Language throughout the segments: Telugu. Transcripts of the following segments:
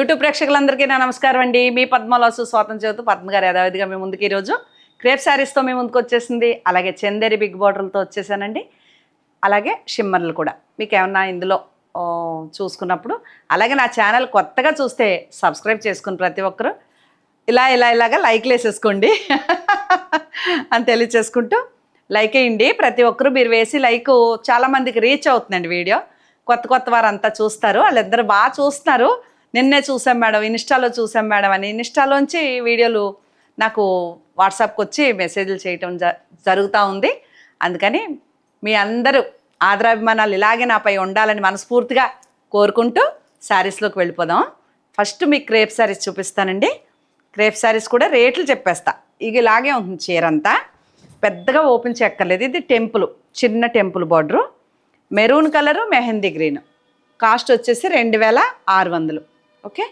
యూట్యూబ్ ప్రేక్షకులందరికీ నా నమస్కారం అండి. మీ పద్మలాసు స్వాతం చదువుతూ పద్మ గారు యథావిధిగా మీ ముందుకు ఈరోజు క్రేప్ శారీస్తో మీ ముందుకు వచ్చేసింది. అలాగే చందేరి బిగ్ బార్డర్లతో వచ్చేసానండి. అలాగే షిమ్మర్లు కూడా. మీకు ఏమన్నా ఇందులో చూసుకున్నప్పుడు అలాగే నా ఛానల్ కొత్తగా చూస్తే సబ్స్క్రైబ్ చేసుకుని ప్రతి ఒక్కరు ఇలా ఇలా ఇలాగా లైక్లు వేసేసుకోండి. అని తెలియచేసుకుంటూ లైక్ వేయండి. ప్రతి ఒక్కరు మీరు వేసి లైక్ చాలామందికి రీచ్ అవుతుందండి వీడియో. కొత్త కొత్త వారు అంతా చూస్తారు. వాళ్ళిద్దరు బాగా చూస్తున్నారు. నిన్నే చూసాం మేడం ఇన్స్టాలో చూసాం మేడం అని. ఇన్స్టాలోంచి వీడియోలు నాకు వాట్సాప్కి వచ్చి మెసేజ్లు చేయటం జ జరుగుతూ ఉంది. అందుకని మీ అందరూ ఆదరాభిమానాలు ఇలాగే నాపై ఉండాలని మనస్ఫూర్తిగా కోరుకుంటూ శారీస్లోకి వెళ్ళిపోదాం. ఫస్ట్ మీకు క్రేప్ శారీస్ చూపిస్తానండి. క్రేప్ శారీస్ కూడా రేట్లు చెప్పేస్తా. ఇక ఇలాగే ఉంటుంది చీర అంతా పెద్దగా ఓపెన్ చెక్కర్లేదు ఇది టెంపుల్ చిన్న temple border. Maroon colour mehndi green. Cost వచ్చేసి రెండు వేల ఆరు వందలు. ఓకే?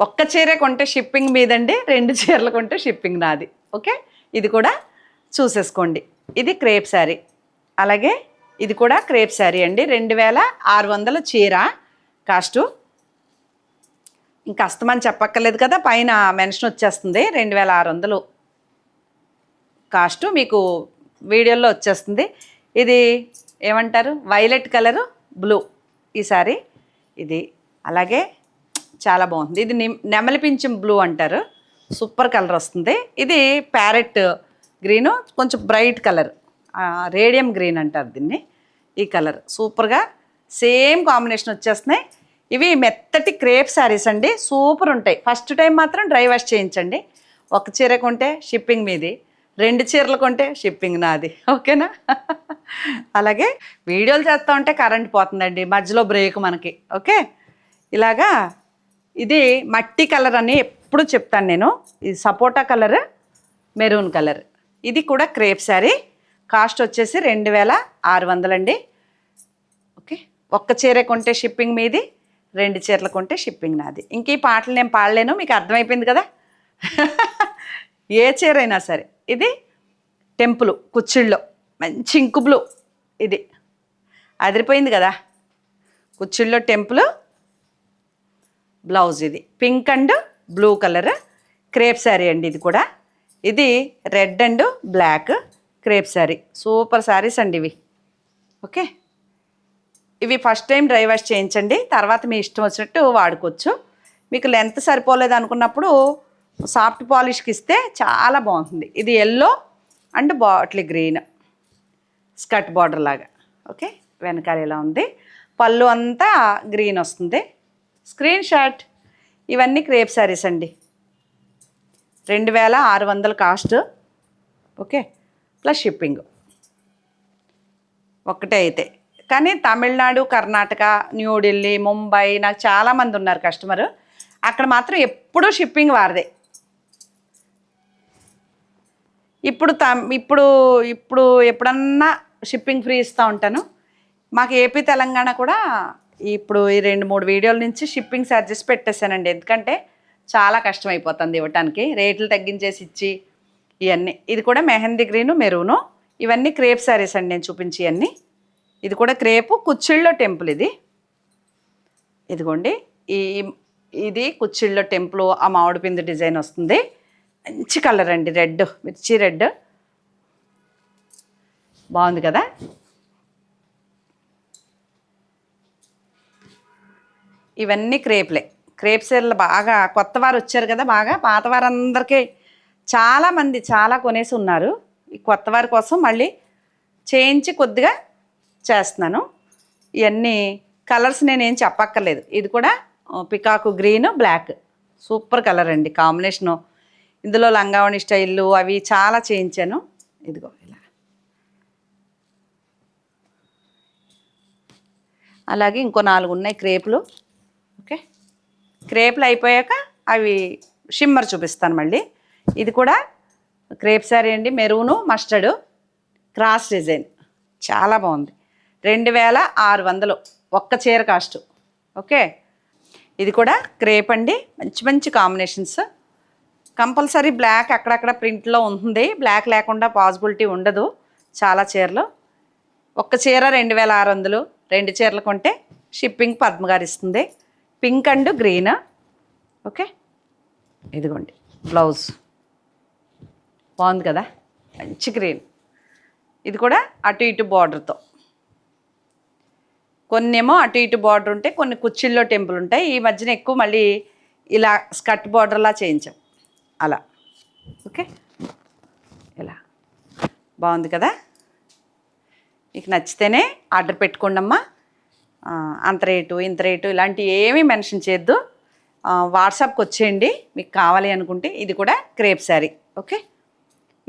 ఒక్క చీర కొంటే షిప్పింగ్ మీదండి రెండు చీరలు కొంటే షిప్పింగ్ నాది. ఓకే? ఇది కూడా చూసేసుకోండి. ఇది క్రేప్ శారీ. అలాగే ఇది కూడా క్రేప్ శారీ అండి. రెండు వేల ఆరు వందల చీర కాస్టు. ఇంకా అస్తమని చెప్పక్కర్లేదు కదా పైన మెన్షన్ వచ్చేస్తుంది. రెండు వేల ఆరు వందలు కాస్ట్ మీకు వీడియోలో వచ్చేస్తుంది. ఇది ఏమంటారు? వైలెట్ కలరు బ్లూ ఈ సారీ ఇది అలాగే చాలా బాగుంది. ఇది నిమ్- నెమలి పింఛం బ్లూ అంటారు. సూపర్ కలర్ వస్తుంది. ఇది ప్యారెట్ గ్రీను కొంచెం బ్రైట్ కలర్ రేడియం గ్రీన్ అంటారు దీన్ని. ఈ కలర్ సూపర్గా సేమ్ కాంబినేషన్ వచ్చేస్తున్నాయి. ఇవి మెత్తటి క్రేప్ శారీస్ అండి. సూపర్ ఉంటాయి. ఫస్ట్ టైం మాత్రం డ్రై వాష్ చేయించండి. ఒక చీర కొంటే షిప్పింగ్ మీది. రెండు చీరలు కొంటే షిప్పింగ్ నాది. ఓకేనా అలాగే వీడియోలు చేస్తూ ఉంటే కరెంట్ పోతుందండి. మధ్యలో బ్రేక్ మనకి. ఓకే ఇలాగా ఇది మట్టి కలర్ అని ఎప్పుడు చెప్తాను నేను. ఇది సపోటా కలర్ మెరూన్ కలర్. ఇది కూడా క్రేప్ శారీ. కాస్ట్ వచ్చేసి రెండు వేల ఆరు వందలండి ఓకే? ఒక్క చీర కొంటే షిప్పింగ్ మీది రెండు చీరలు కొంటే షిప్పింగ్ నాది. ఇంక ఈ పాటలు నేను పాడలేను మీకు అర్థమైపోయింది కదా? ఏ చీర అయినా సరే. ఇది టెంపుల్ కుచ్చిళ్ళలో మంచి ఇంకు బ్లూ. ఇది. అదిరిపోయింది కదా? కుచ్చిళ్ళలో టెంపుల్ బ్లౌజ్ ఇది. Pink and blue colour crepe sari అండి ఇది కూడా. ఇది red and black crepe sari. Super saris అండి ఇవి. ఓకే? ఇవి ఫస్ట్ టైం డ్రై వాష్ చేయించండి. తర్వాత మీ ఇష్టం వచ్చినట్టు వాడుకోవచ్చు. మీకు లెంత్ సరిపోలేదు అనుకున్నప్పుడు సాఫ్ట్ పాలిష్కి ఇస్తే చాలా బాగుంటుంది. ఇది yellow and bottle green. Skirt border లాగా. ఓకే? వెనకాల ఇలా ఉంది. పళ్ళు అంతా గ్రీన్ వస్తుంది. Screen shot. ఇవన్నీ క్రేప్ శారీస్ అండి. రెండు వేల ఆరు వందల కాస్ట్. ఓకే? Plus shipping. ఒక్కటే అయితే. కానీ తమిళనాడు కర్ణాటక న్యూఢిల్లీ ముంబై నాకు చాలామంది ఉన్నారు కస్టమర్. అక్కడ మాత్రం ఎప్పుడూ షిప్పింగ్ వారదే. ఇప్పుడు ఇప్పుడు ఇప్పుడు ఎప్పుడన్నా షిప్పింగ్ ఫ్రీ ఇస్తూ ఉంటాను. మాకు ఏపీ తెలంగాణ కూడా ఇప్పుడు ఈ రెండు మూడు వీడియోల నుంచి షిప్పింగ్ ఛార్జెస్ పెట్టేశానండి. ఎందుకంటే చాలా కష్టమైపోతుంది ఇవ్వటానికి. రేట్లు తగ్గించేసి ఇచ్చి ఇవన్నీ ఇది కూడా మెహందీ గ్రీను మెరూను ఇవన్నీ క్రేప్ శారీస్ అండి నేను చూపించి ఇవన్నీ ఇది కూడా క్రేపు కుచ్చిళ్ళో టెంపుల్ ఇది. ఇదిగోండి. ఈ ఇది కుచ్చిళ్ళో టెంపుల్ ఆ మామిడి పిండి డిజైన్ వస్తుంది. మంచి కలర్ అండి. రెడ్ మిర్చి రెడ్. బాగుంది కదా? ఇవన్నీ క్రేప్లే. క్రేప్ చీరలు బాగా కొత్త వారు వచ్చారు కదా బాగా. పాత వారందరికీ చాలామంది చాలా కొనేసి ఉన్నారు. ఈ కొత్త వారి కోసం మళ్ళీ చేయించి కొద్దిగా చేస్తున్నాను. ఇవన్నీ కలర్స్ నేనేం చెప్పక్కర్లేదు. ఇది కూడా peacock green black. Super colour అండి కాంబినేషను. ఇందులో లంగావణి స్టైళ్ళు అవి చాలా చేయించాను. ఇదిగో ఇలా. అలాగే ఇంకో నాలుగు ఉన్నాయి క్రేపులు. క్రేపులు అయిపోయాక అవి షిమ్మర్ చూపిస్తాను మళ్ళీ. ఇది కూడా క్రేప్ శారీ అండి మెరూను మస్టర్డ్ క్రాస్ డిజైన్. చాలా బాగుంది. రెండు వేల ఆరు వందలు ఒక్క చీర కాస్ట్. ఓకే? ఇది కూడా క్రేప్ అండి. మంచి మంచి కాంబినేషన్స్. కంపల్సరీ బ్లాక్ అక్కడక్కడ ప్రింట్లో ఉంటుంది. బ్లాక్ లేకుండా పాసిబిలిటీ ఉండదు చాలా చీరలు. ఒక్క చీర రెండు వేల ఆరు వందలు. రెండు చీరలు కొంటే షిప్పింగ్ పద్మగారు ఇస్తుంది. Pink and green? ఓకే. ఇదిగోండి బ్లౌజ్. బాగుంది కదా? మంచి గ్రీన్. ఇది కూడా అటు ఇటు బార్డర్తో కొన్ని ఏమో అటు ఇటు బార్డర్ ఉంటాయి కొన్ని కుర్చీల్లో టెంపుల్ ఉంటాయి. ఈ మధ్యన ఎక్కువ మళ్ళీ ఇలా స్కర్ట్ బార్డర్లా చేయించాం. అలా. ఓకే. ఇలా. బాగుంది కదా? మీకు నచ్చితేనే ఆర్డర్ పెట్టుకోండి అమ్మా అంత రేటు ఇంత రేటు ఇలాంటివి ఏమీ మెన్షన్ చేయొద్దు. వాట్సాప్కి వచ్చేయండి మీకు కావాలి అనుకుంటే ఇది కూడా క్రేప్ శారీ ఓకే?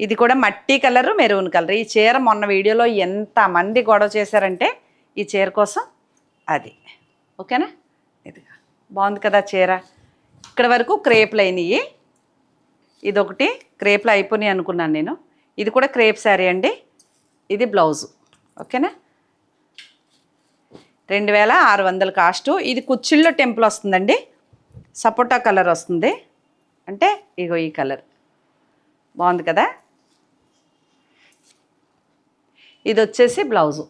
ఇది కూడా మట్టి కలరు మెరూన్ కలర్. ఈ చీర మొన్న వీడియోలో ఎంతమంది గొడవ చేశారంటే ఈ చీర కోసం అది ఓకేనా? ఇది బాగుంది కదా చీర. ఇక్కడ వరకు క్రేప్లు అయినాయి. ఇదొకటి క్రేప్లు అయిపోయినాయి అనుకున్నాను నేను. ఇది కూడా క్రేప్ శారీ అండి. ఇది బ్లౌజు ఓకేనా? రెండు వేల ఆరు వందల కాస్టు. ఇది కుచ్చిళ్ళో టెంపుల్ వస్తుందండి. సపోటా కలర్ వస్తుంది. అంటే ఇగో ఈ కలర్. బాగుంది కదా? ఇది వచ్చేసి బ్లౌజు.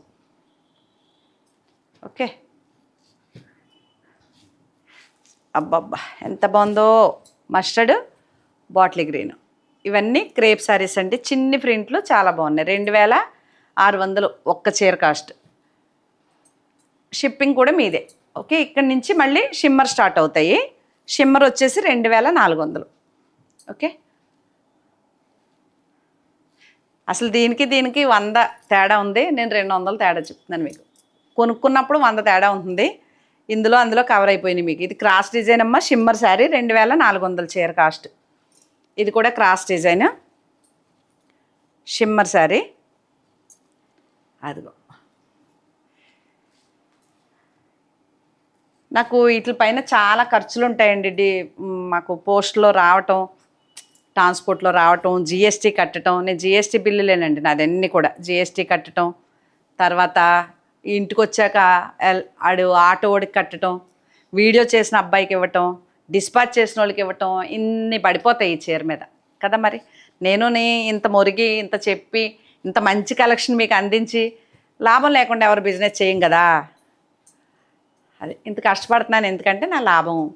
ఓకే. అబ్బబ్బా ఎంత బాగుందో. Mustard bottle green. ఇవన్నీ క్రేప్ శారీస్ అండి. చిన్ని ప్రింట్లు చాలా బాగున్నాయి. రెండు వేల ఆరు వందలు ఒక్క చీర కాస్ట్. షిప్పింగ్ కూడా మీదే. ఓకే ఇక్కడ నుంచి మళ్ళీ షిమ్మర్ స్టార్ట్ అవుతాయి. షిమ్మర్ వచ్చేసి రెండు వేల నాలుగు వందలు. ఓకే. అసలు దీనికి దీనికి వంద తేడా ఉంది. నేను రెండు వందలు తేడా చెప్తున్నాను మీకు. కొనుక్కున్నప్పుడు వంద తేడా ఉంటుంది. ఇందులో అందులో కవర్ అయిపోయినాయి మీకు. ఇది క్రాస్ డిజైన్ అమ్మ షిమ్మర్ శారీ రెండు వేల నాలుగు వందల చీర కాస్ట్. ఇది కూడా క్రాస్ డిజైన్ షిమ్మర్ శారీ. అదిగో. నాకు వీటి పైన చాలా ఖర్చులు ఉంటాయండి డి మాకు పోస్ట్లో రావటం ట్రాన్స్పోర్ట్లో రావటం జిఎస్టీ కట్టడం నేను జిఎస్టీ బిల్లులేనండి నాదన్నీ కూడా. జిఎస్టీ కట్టడం తర్వాత ఇంటికి వచ్చాక ఎల్- ఆడు ఆటో ఓడికి కట్టడం వీడియో చేసిన అబ్బాయికి ఇవ్వటం డిస్పాచ్ చేసిన వాళ్ళకి ఇవ్వటం ఇన్ని పడిపోతాయి ఈ చీర మీద. కదా మరి? నేను నీ ఇంత మురిగి ఇంత చెప్పి ఇంత మంచి కలెక్షన్ మీకు అందించి లాభం లేకుండా ఎవరు బిజినెస్ చేయం కదా? అది ఇంత కష్టపడుతున్నాను ఎందుకంటే నా లాభం.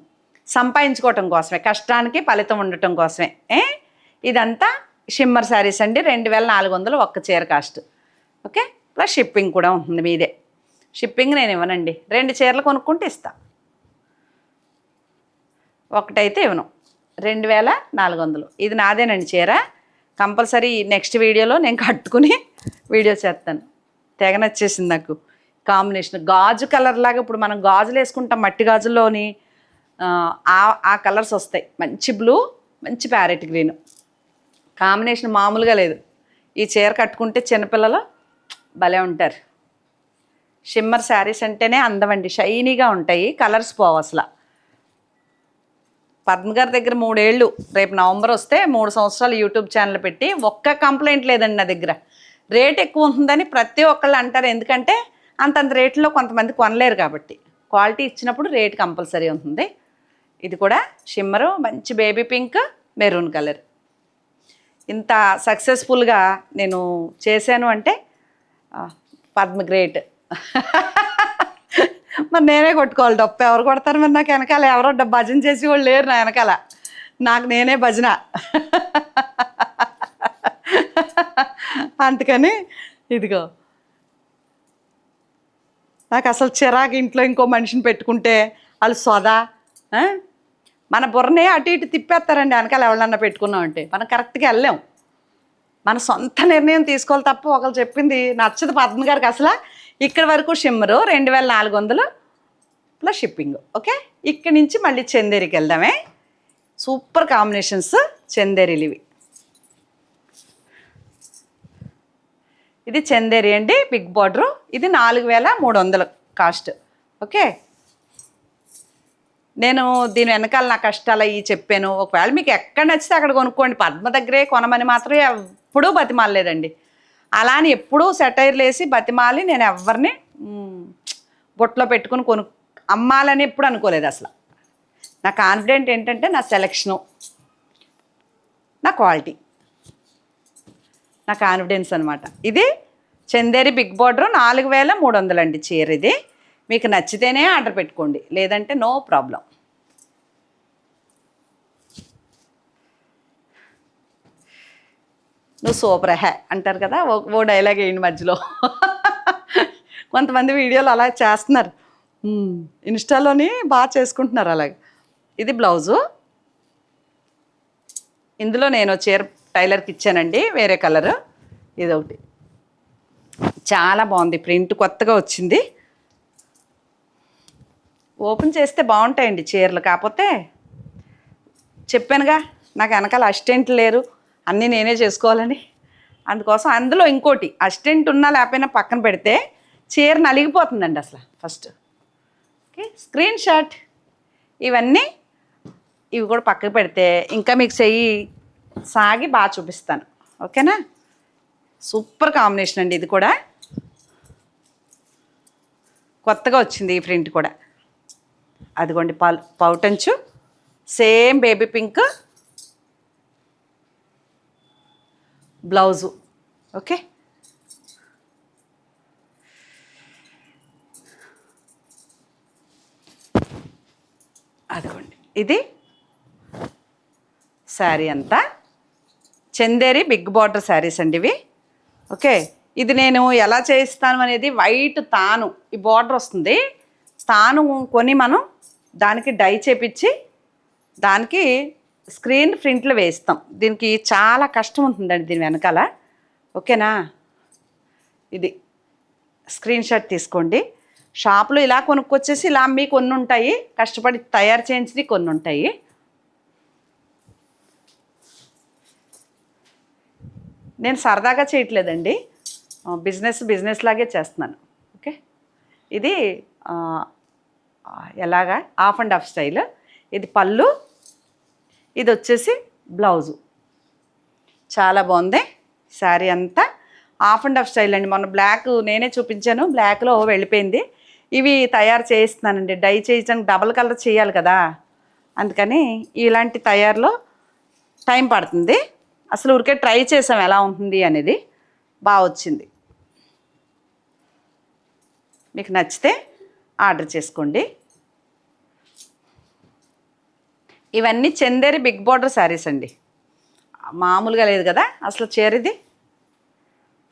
సంపాదించుకోవటం కోసమే కష్టానికి ఫలితం ఉండటం కోసమే. ఏ? ఇదంతా షిమ్మర్ శారీస్ అండి. రెండు వేల నాలుగు వందలు ఒక్క చీర కాస్ట్. ఓకే? ప్లస్ షిప్పింగ్ కూడా ఉంటుంది మీదే. షిప్పింగ్ నేను ఇవ్వనండి. రెండు చీరలు కొనుక్కుంటే ఇస్తా. ఒకటైతే ఇవ్వను. రెండు వేల నాలుగు వందలు. ఇది నాదేనండి చీర. కంపల్సరీ నెక్స్ట్ వీడియోలో నేను కట్టుకుని వీడియో చేస్తాను. తెగ నచ్చేసింది నాకు. కాంబినేషన్. గాజు కలర్ లాగా ఇప్పుడు మనం గాజులు వేసుకుంటాం మట్టి గాజుల్లోని ఆ, ఆ కలర్స్ వస్తాయి. మంచి బ్లూ మంచి ప్యారెట్ గ్రీన్. కాంబినేషన్ మామూలుగా లేదు. ఈ చీర కట్టుకుంటే చిన్నపిల్లలు భలే ఉంటారు. షిమ్మర్ శారీస్ అంటేనే అందమండి. షైనీగా ఉంటాయి కలర్స్ పోవు అసలు. పద్మ గారి దగ్గర మూడేళ్ళు రేపు నవంబర్ వస్తే మూడు సంవత్సరాలు యూట్యూబ్ ఛానల్ పెట్టి ఒక్క కంప్లైంట్ లేదండి నా దగ్గర. రేట్ ఎక్కువ ఉంటుందని ప్రతి ఒక్కళ్ళు అంటారు. ఎందుకంటే అంతంత రేట్లో కొంతమంది కొనలేరు కాబట్టి. క్వాలిటీ ఇచ్చినప్పుడు రేట్ కంపల్సరీ ఉంటుంది. ఇది కూడా షిమ్మరు మంచి బేబీ పింక్ మెరూన్ కలర్. ఇంత సక్సెస్ఫుల్గా నేను చేశాను అంటే పద్మ గ్రేట్. మరి నేనే కొట్టుకోవాలి డప్పు ఎవరు కొడతారు మరి నాకు వెనకాల? ఎవరో భజన చేసి వాళ్ళు లేరు నా వెనకాల. నాకు నేనే భజన. అందుకని ఇదిగో నాకు అసలు చిరాకు ఇంట్లో ఇంకో మనిషిని పెట్టుకుంటే వాళ్ళు సొదా మన బుర్రనే అటు ఇటు తిప్పేస్తారండి వెనకాల ఎవరన్నా పెట్టుకున్నాం అంటే. మనం కరెక్ట్గా వెళ్ళాం. మన సొంత నిర్ణయం తీసుకోవాలి తప్ప ఒకరు చెప్పింది నచ్చదు పద్మ గారికి అసలు. ఇక్కడ వరకు షిమ్మరు రెండు వేల నాలుగు వందలు ప్లస్ షిప్పింగ్ ఓకే ఇక్కడి నుంచి మళ్ళీ చందేరికి వెళ్దామే. సూపర్ కాంబినేషన్స్ చందేరీలు ఇవి ఇది చందేరి అండి బిగ్ బార్డరు. ఇది నాలుగు వేల మూడు వందలు కాస్ట్. ఓకే? నేను దీని వెనకాల నా కష్టాలు అవి చెప్పాను. ఒకవేళ మీకు ఎక్కడ నచ్చితే అక్కడ కొనుక్కోండి. పద్మ దగ్గరే కొనమని మాత్రం ఎప్పుడూ బతిమాలలేదండి. అలా అని ఎప్పుడూ సెటైర్లు వేసి బతిమాలి నేను ఎవరిని బుట్టలో బొట్లో పెట్టుకుని కొను అమ్మాలని ఎప్పుడు అనుకోలేదు అసలు. నా కాన్ఫిడెంట్ ఏంటంటే నా సెలక్షను నా క్వాలిటీ నా కాన్ఫిడెన్స్ అనమాట ఇది చందేరి బిగ్ బార్డర్ నాలుగు వేల మూడు వందలండి చీర ఇది. మీకు నచ్చితేనే ఆర్డర్ పెట్టుకోండి. లేదంటే నో ప్రాబ్లం. నువ్వు సూపర్ హ్యా అంటారు కదా ఓ ఓ డైలాగ్ వేయండి మధ్యలో. కొంతమంది వీడియోలు అలా చేస్తున్నారు. ఇన్స్టాలోని బాగా చేసుకుంటున్నారు అలాగే. ఇది బ్లౌజు. ఇందులో నేను చీర టైలర్కి ఇచ్చానండి వేరే కలరు. ఇది ఒకటి చాలా బాగుంది ప్రింట్ కొత్తగా వచ్చింది. ఓపెన్ చేస్తే బాగుంటాయండి చీరలు కాకపోతే చెప్పానుగా నాకు వెనకాల అసిస్టెంట్లు లేరు అన్నీ నేనే చేసుకోవాలని అందుకోసం అందులో ఇంకోటి అసిస్టెంట్ ఉన్నా లేకపోయినా పక్కన పెడితే చీర నలిగిపోతుందండి అసలు ఫస్ట్. Okay screen shot. ఇవన్నీ ఇవి కూడా పక్కకు పెడితే ఇంకా మీకు చెయ్యి సాగి బాగా చూపిస్తాను. ఓకేనా? సూపర్ కాంబినేషన్ అండి ఇది కూడా. కొత్తగా వచ్చింది ఈ ప్రింట్ కూడా. అదిగోండి పల్ పౌటంచు. Same baby pink. Blouse. Okay? అదిగోండి ఇది శారీ అంతా. చందేరి బిగ్ బార్డర్ శారీస్ అండి ఇవి. ఓకే ఇది నేను ఎలా చేయిస్తాను అనేది వైట్ తాను ఈ బార్డర్ వస్తుంది. తాను కొని మనం దానికి డై చేపించి దానికి స్క్రీన్ ప్రింట్లు వేస్తాం దీనికి చాలా కష్టం ఉంటుందండి దీని వెనకాల. ఓకేనా? ఇది స్క్రీన్ షాట్ తీసుకోండి. షాప్లో ఇలా కొనుక్కొచ్చేసి ఇలా మీ కొన్ని ఉంటాయి కష్టపడి తయారు చేయించి కొన్ని ఉంటాయి నేను సరదాగా చేయట్లేదండి. బిజినెస్ బిజినెస్ లాగే చేస్తున్నాను. ఓకే? ఇది ఎలాగా? Half and half style. ఇది పళ్ళు. ఇది వచ్చేసి బ్లౌజు. చాలా బాగుంది. శారీ అంతా హాఫ్ అండ్ ఆఫ్ స్టైల్ అండి. మొన్న బ్లాక్ నేనే చూపించాను. బ్లాక్లో వెళ్ళిపోయింది. ఇవి తయారు చేయిస్తున్నానండి. డై చేయించడానికి డబల్ కలర్ చేయాలి కదా. అందుకని ఇలాంటి తయారులో టైం పడుతుంది. అసలు ఊరికే ట్రై చేసాం ఎలా ఉంటుంది అనేది బాగా వచ్చింది. మీకు నచ్చితే ఆర్డర్ చేసుకోండి. ఇవన్నీ చందేరి బిగ్ బార్డర్ శారీస్ అండి. మామూలుగా లేదు కదా అసలు చేరిది?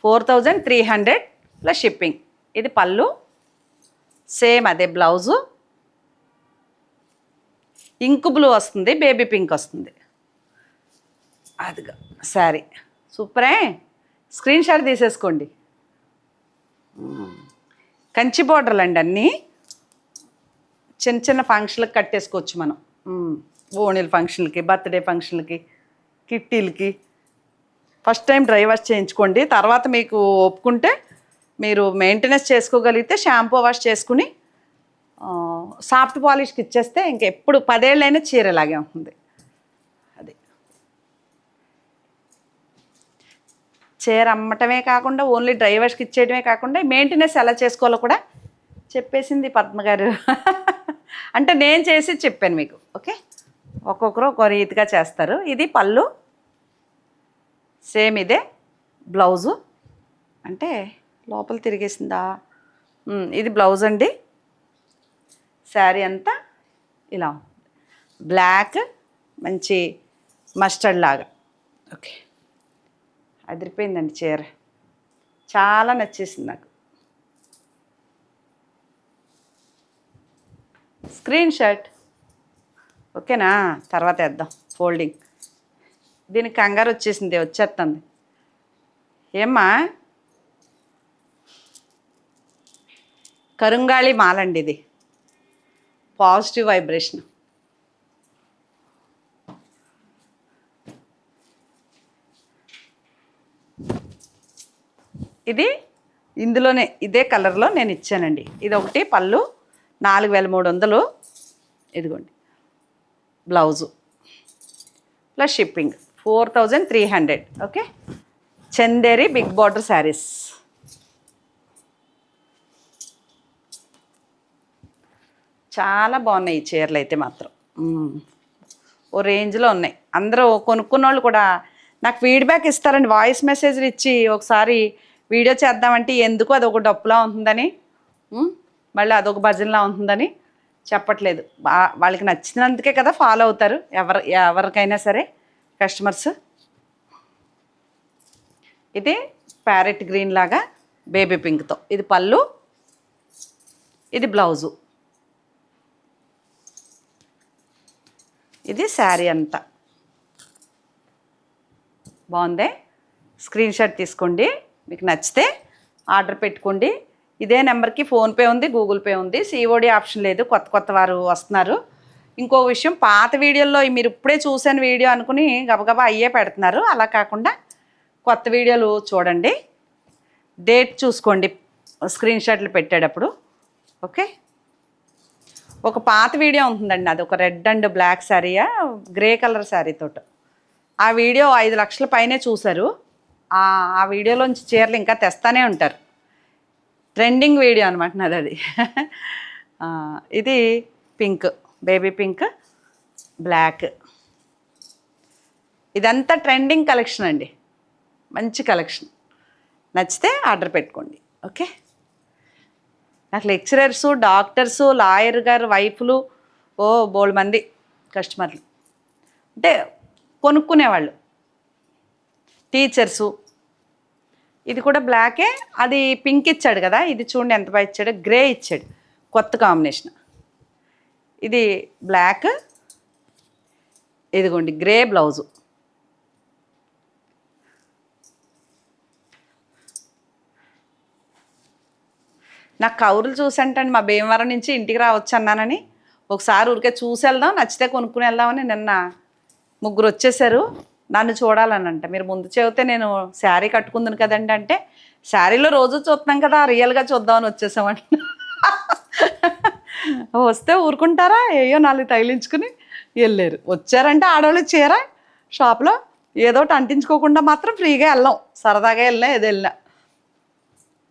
Four thousand three hundred plus shipping. ఇది పళ్ళు. సేమ్ అదే బ్లౌజు. ఇంకు బ్లూ వస్తుంది బేబీ పింక్ వస్తుంది. అదిగా సారీ సూపరే? స్క్రీన్ షాట్ తీసేసుకోండి. కంచి బోర్డర్లు అండి అన్నీ. చిన్న చిన్న ఫంక్షన్లకు కట్టేసుకోవచ్చు మనం. ఓణిల ఫంక్షన్లకి బర్త్డే ఫంక్షన్లకి కిట్టీలకి. ఫస్ట్ టైం డ్రై వాష్ చేయించుకోండి. తర్వాత మీకు ఒప్పుకుంటే మీరు మెయింటెనెన్స్ చేసుకోగలిగితే షాంపూ వాష్ చేసుకుని సాఫ్ట్ పాలిష్కి ఇచ్చేస్తే ఇంకెప్పుడు పదేళ్ళైనా చీర ఇలాగే ఉంటుంది. చీర అమ్మటమే కాకుండా ఓన్లీ డ్రైవర్స్కి ఇచ్చేయడమే కాకుండా మెయింటెనెన్స్ ఎలా చేసుకోవాలో కూడా చెప్పేసింది పద్మ గారు. అంటే నేను చేసి చెప్పాను మీకు ఓకే? ఒక్కొక్కరు ఒక్కో రీతిగా చేస్తారు. ఇది పళ్ళు సేమ్ ఇదే బ్లౌజు. అంటే లోపల తిరిగేసిందా? ఇది బ్లౌజ్ అండి. శారీ అంతా ఇలా బ్లాక్ మంచి మస్టర్డ్ లాగా. ఓకే. అదిరిపోయిందండి చీర. చాలా నచ్చేసింది నాకు. Screenshot. ఓకేనా? తర్వాత వేద్దాం. ఫోల్డింగ్. దీనికి కంగారు వచ్చేసింది వచ్చేస్తుంది ఏమ్మా? కరుంగాళి మాలండి ఇది. Positive vibration. ఇది ఇందులోనే ఇదే కలర్లో నేను ఇచ్చానండి. ఇది ఒకటి పళ్ళు నాలుగు వేల మూడు వందలు. ఇదిగోండి. Blouse. Plus shipping four thousand three hundred. Okay? Chanderi big border saris. చాలా బాగున్నాయి ఈ చీరలు అయితే మాత్రం. ఓ రేంజ్లో ఉన్నాయి. అందరూ కొనుక్కున్న వాళ్ళు కూడా నాకు ఫీడ్బ్యాక్ ఇస్తారండి. వాయిస్ మెసేజ్లు ఇచ్చి ఒకసారి వీడియో చేద్దామంటే ఎందుకు అది ఒక డప్పులా ఉంటుందని? మళ్ళీ అదొక భజనలా ఉంటుందని చెప్పట్లేదు. వాళ్ళకి నచ్చినందుకే కదా ఫాలో అవుతారు. ఎవరు ఎవరికైనా సరే కస్టమర్స్. ఇది ప్యారెట్ గ్రీన్ లాగా బేబీ పింక్తో. ఇది పళ్ళు. ఇది బ్లౌజు. ఇది శారీ అంతా. బాగుందే? స్క్రీన్ షాట్ తీసుకోండి. మీకు నచ్చితే ఆర్డర్ పెట్టుకోండి. ఇదే నెంబర్కి ఫోన్పే ఉంది గూగుల్ పే ఉంది సిఓడి ఆప్షన్ లేదు కొత్త కొత్త వారు వస్తున్నారు. ఇంకో విషయం పాత వీడియోల్లో మీరు ఇప్పుడే చూసాను వీడియో అనుకుని గబగబా అయ్యే పెడుతున్నారు. అలా కాకుండా కొత్త వీడియోలు చూడండి. డేట్ చూసుకోండి స్క్రీన్ షాట్లు పెట్టేటప్పుడు. ఓకే? ఒక పాత వీడియో ఉంటుందండి అది ఒక రెడ్ అండ్ బ్లాక్ శారీయా గ్రే కలర్ శారీ తోట. ఆ వీడియో ఐదు లక్షల పైనే చూశారు. ఆ వీడియోలోంచి చీరలు ఇంకా తెస్తానే ఉంటారు. ట్రెండింగ్ వీడియో అనమాట నాది అది. ఇది పింక్ బేబీ పింక్ బ్లాక్. ఇదంతా ట్రెండింగ్ కలెక్షన్ అండి. మంచి కలెక్షన్ నచ్చితే ఆర్డర్ పెట్టుకోండి. ఓకే? నాకు లెక్చరర్సు డాక్టర్సు లాయర్ గారు వైఫ్లు ఓ బోల్డ్ మంది కస్టమర్లు. అంటే కొనుక్కునేవాళ్ళు. టీచర్సు ఇది కూడా బ్లాకే అది పింక్ ఇచ్చాడు కదా ఇది చూడండి ఎంత బాగా ఇచ్చాడు. గ్రే ఇచ్చాడు. కొత్త కాంబినేషన్ ఇది బ్లాక్ ఇదిగోండి గ్రే బ్లౌజు నాకు కౌరులు చూసంటండి మా భీమవరం నుంచి ఇంటికి రావచ్చు అన్నానని. ఒకసారి ఊరికే చూసి వెళ్దాం నచ్చితే కొనుక్కుని వెళ్దామని నిన్న ముగ్గురు వచ్చేసారు. నన్ను చూడాలనంట. మీరు ముందు చెబితే నేను శారీ కట్టుకుందును కదండి అంటే శారీలో రోజు చూస్తున్నాం కదా రియల్గా చూద్దామని వచ్చేసామంట. వస్తే ఊరుకుంటారా? ఏయో నాలుగు తగిలించుకుని వెళ్ళారు. వచ్చారంటే ఆడవాళ్ళు చీర షాప్లో ఏదో ఒకటి అంటించుకోకుండా మాత్రం ఫ్రీగా వెళ్ళాం. సరదాగా వెళ్ళినా ఏదో వెళ్ళినా.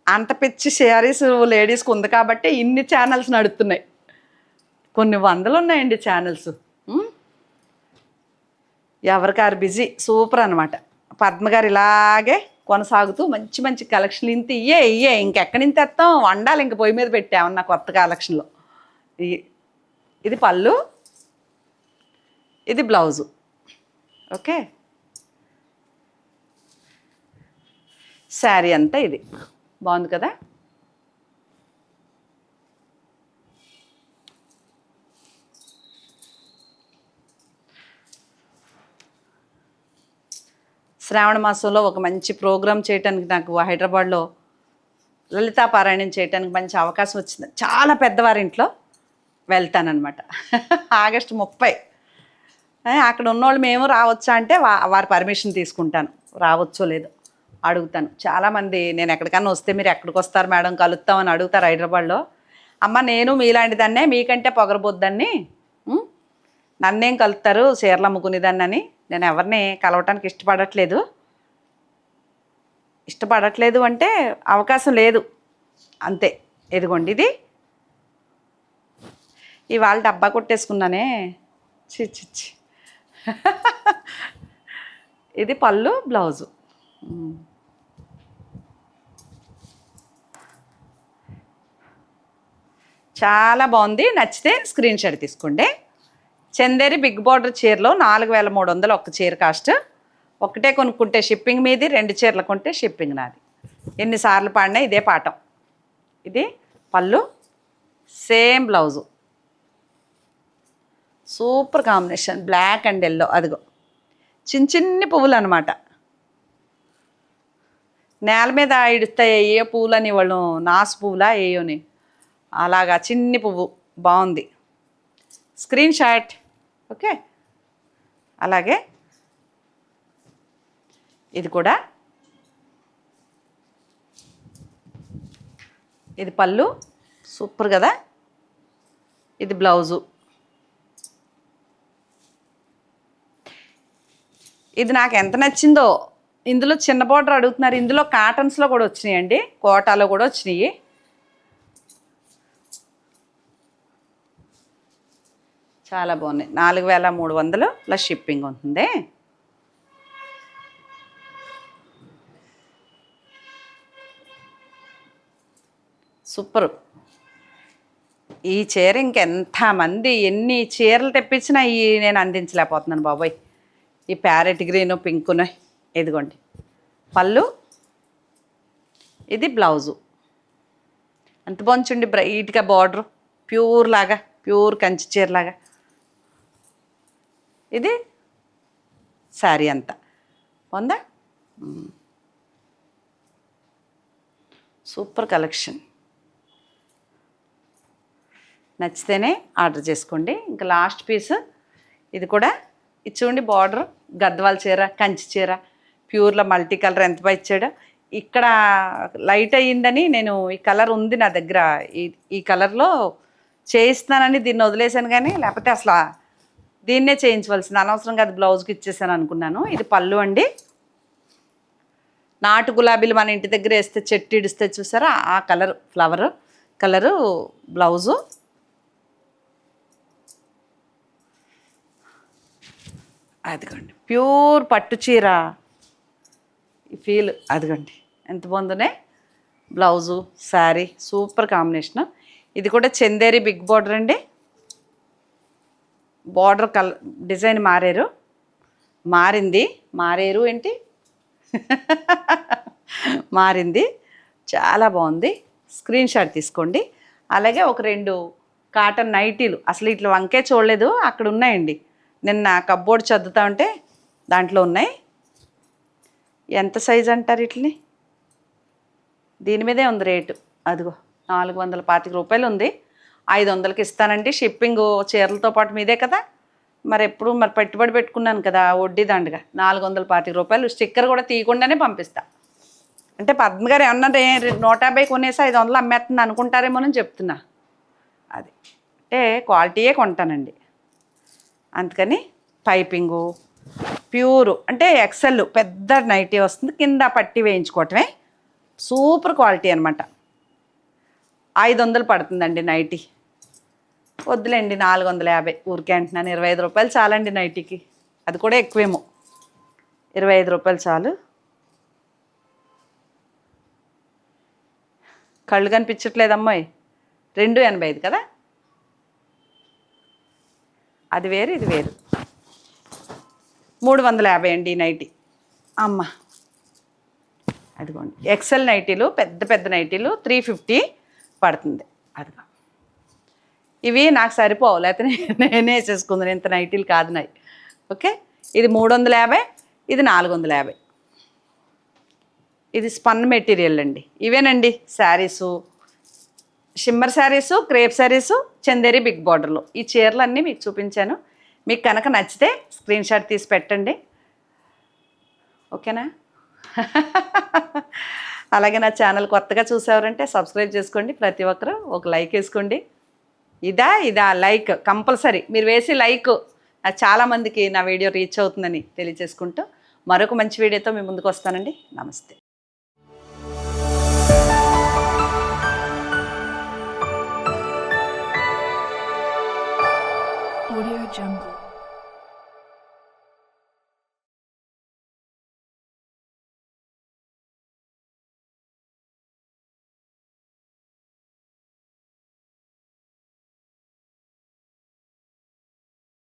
అంత పిచ్చి శారీస్ లేడీస్కి ఉంది కాబట్టి ఇన్ని ఛానల్స్ నడుస్తున్నాయి కొన్ని వందలు ఉన్నాయండి ఛానల్స్ ఎవరికారు బిజీ? సూపర్ అనమాట పద్మ గారు ఇలాగే కొనసాగుతూ మంచి మంచి కలెక్షన్లు ఇంత. ఇయ్యే ఇయ్యే. ఇంకెక్కడి నుంచి తెస్తాం? వండాలి. ఇంక పొయ్యి మీద పెట్టామన్న కొత్త కలెక్షన్లో ఇది పళ్ళు. ఇది బ్లౌజు ఓకే? శారీ అంతా ఇది. బాగుంది కదా? శ్రావణ మాసంలో ఒక మంచి ప్రోగ్రామ్ చేయటానికి నాకు హైదరాబాద్లో లలితా పారాయణం చేయటానికి మంచి అవకాశం వచ్చింది. చాలా పెద్దవారింట్లో వెళ్తానన్నమాట. ఆగస్టు ముప్పై. అక్కడ ఉన్నోళ్ళు మేము రావచ్చా అంటే వారి పర్మిషన్ తీసుకుంటాను. రావచ్చో లేదో అడుగుతాను. చాలామంది నేను ఎక్కడికన్నా వస్తే మీరు ఎక్కడికి వస్తారు మేడం కలుస్తామని అడుగుతారు హైదరాబాద్లో. అమ్మ నేను మీలాంటి దాన్నే మీకంటే పొగరబోద్దాన్ని నన్నేం కలుస్తారు చీరలు అమ్ముకునేదాన్ని అని నేను ఎవరిని కలవటానికి ఇష్టపడట్లేదు. ఇష్టపడట్లేదు అంటే అవకాశం లేదు. అంతే. ఇదిగోండి ఇది. ఇవాళ డబ్బా కొట్టేసుకున్నానే. చిచ్చిచ్చి చి ఇది పళ్ళు బ్లౌజు. చాలా బాగుంది. నచ్చితే స్క్రీన్ షాట్ తీసుకోండి. చందేరి బిగ్ బార్డర్ చీరలో నాలుగు వేల మూడు వందలు ఒక చీర కాస్ట్. ఒకటే కొనుక్కుంటే షిప్పింగ్ మీది రెండు చీరలు కొంటే షిప్పింగ్ నాది. ఎన్నిసార్లు పాడినా ఇదే పాఠం. ఇది పళ్ళు same blouse. Super combination black and yellow. అదిగో చిన్న చిన్ని పువ్వులు అనమాట నేల మీద ఇడుస్తాయి ఏ పువ్వులని వాళ్ళు నాసు పువ్వులా ఏయోని. అలాగా చిన్ని పువ్వు. బాగుంది. Screen shot. ఓకే? అలాగే. ఇది కూడా. ఇది పళ్ళు. సూపర్ కదా? ఇది బ్లౌజు. ఇది నాకు ఎంత నచ్చిందో. ఇందులో చిన్న బార్డర్ అడుగుతున్నారు. ఇందులో కాటన్స్లో కూడా వచ్చినాయండి. కోటాలో కూడా వచ్చినాయి. చాలా బాగున్నాయి. నాలుగు వేల మూడు వందలు ప్లస్ షిప్పింగ్ ఉంటుంది. సూపర్. ఈ చీర ఇంకెంతమంది ఎన్ని చీరలు తెప్పించినా ఈ నేను అందించలేకపోతున్నాను బాబాయ్. ఈ ప్యారెట్ గ్రీను పింకును ఇదిగోండి. పళ్ళు ఇది బ్లౌజు. అంత బాగుంచండి బ్రైట్గా బార్డర్. ప్యూర్ లాగా ప్యూర్ కంచి చీరలాగా. ఇది శారీ అంతా. ఉందా సూపర్ కలెక్షన్. నచ్చితేనే ఆర్డర్ చేసుకోండి. ఇంకా లాస్ట్ పీస్ ఇది కూడా. ఇది చూడండి బార్డర్ గద్వాల చీర కంచి చీర ప్యూర్లో మల్టీ కలర్ ఎంత బాగా ఇచ్చాడు. ఇక్కడ లైట్ అయ్యిందని నేను ఈ కలర్ ఉంది నా దగ్గర. ఈ ఈ కలర్లో చేయిస్తున్నానని దీన్ని వదిలేసాను కానీ లేకపోతే అసలు దీన్నే చేయించవలసింది. అనవసరంగా అది బ్లౌజ్కి ఇచ్చేసాను అనుకున్నాను. ఇది పళ్ళు అండి. నాటు గులాబీలు మన ఇంటి దగ్గర వేస్తే చెట్టు ఇడిస్తే చూసారా? ఆ కలర్ ఫ్లవర్ కలరు బ్లౌజు. అదిగోండి. ప్యూర్ పట్టు చీర. ఫీల్ అదిగోండి. ఎంత బాగుందనే? Blouse sari super combination. ఇది కూడా చందేరి బిగ్ బార్డర్ అండి. బార్డర్ కల్ డిజైన్ మారారు. మారింది. మారేరు ఏంటి? మారింది. చాలా బాగుంది. స్క్రీన్ షాట్ తీసుకోండి. అలాగే ఒక రెండు కాటన్ నైటీలు. అసలు ఇట్లా వంకే చూడలేదు. అక్కడ ఉన్నాయండి. నిన్న కబ్బోర్డ్ చదువుతా ఉంటే దాంట్లో ఉన్నాయి. ఎంత సైజ్ అంటారు ఇట్లని దీని మీదే ఉంది రేటు. అదిగో నాలుగు వందల పాతిక రూపాయలు ఉంది. ఐదు వందలకి ఇస్తానండి. షిప్పింగ్ చీరలతో పాటు మీదే కదా? మరి ఎప్పుడు మరి పెట్టుబడి పెట్టుకున్నాను కదా వడ్డీ దండగా. నాలుగు వందల పాతిక రూపాయలు. స్టిక్కర్ కూడా తీయకుండానే పంపిస్తా. అంటే పద్మ గారు ఏమన్నా నూట యాభై కొనేసి ఐదు వందలు అమ్మేస్తుంది అనుకుంటారేమోనని చెప్తున్నా. అది. అంటే క్వాలిటీయే కొంటానండి. అందుకని పైపింగు ప్యూరు అంటే ఎక్సెల్ పెద్ద నైటీ వస్తుంది. కింద పట్టి వేయించుకోవటమే. సూపర్ క్వాలిటీ అనమాట ఐదు వందలు పడుతుందండి నైటీ. వద్దులేండి నాలుగు వందల యాభై. ఊరికే అంటున్నాను ఇరవై ఐదు రూపాయలు చాలండి నైటీకి. అది కూడా ఎక్కువేమో. ఇరవై ఐదు రూపాయలు చాలు. కళ్ళు కనిపించట్లేదమ్మాయి. రెండు ఎనభై ఐదు కదా? అది వేరు ఇది వేరు. మూడు వందల యాభై అండి ఈ నైటీ. అమ్మ. అదిగోండి. ఎక్సెల్ నైటీలు పెద్ద పెద్ద నైటీలు త్రీ ఫిఫ్టీ పడుతుంది. అదిగో. ఇవి నాకు సరిపోవు. లేకపోతే నేనే చేసుకుందాను ఇంత నైటీలు కాదు నాయి. ఓకే? ఇది మూడు వందల యాభై ఇది నాలుగు వందల యాభై. ఇది స్పన్ మెటీరియల్ అండి. ఇవేనండి? Sarees. Shimmer sarees crepe sarees Chanderi big బార్డర్లో. ఈ చీరలన్నీ మీకు చూపించాను. మీకు కనుక నచ్చితే స్క్రీన్ షాట్ తీసి పెట్టండి. ఓకేనా? అలాగే నా ఛానల్ కొత్తగా చూసేవారంటే సబ్స్క్రైబ్ చేసుకోండి. ప్రతి ఒక్కరు ఒక లైక్ వేసుకోండి. ఇదా ఇదా లైక్ కంపల్సరీ. మీరు వేసి లైక్ చాలామందికి నా వీడియో రీచ్ అవుతుందని తెలియజేసుకుంటూ మరొక మంచి వీడియోతో మీ ముందుకు వస్తానండి. నమస్తే. Audio Jungle.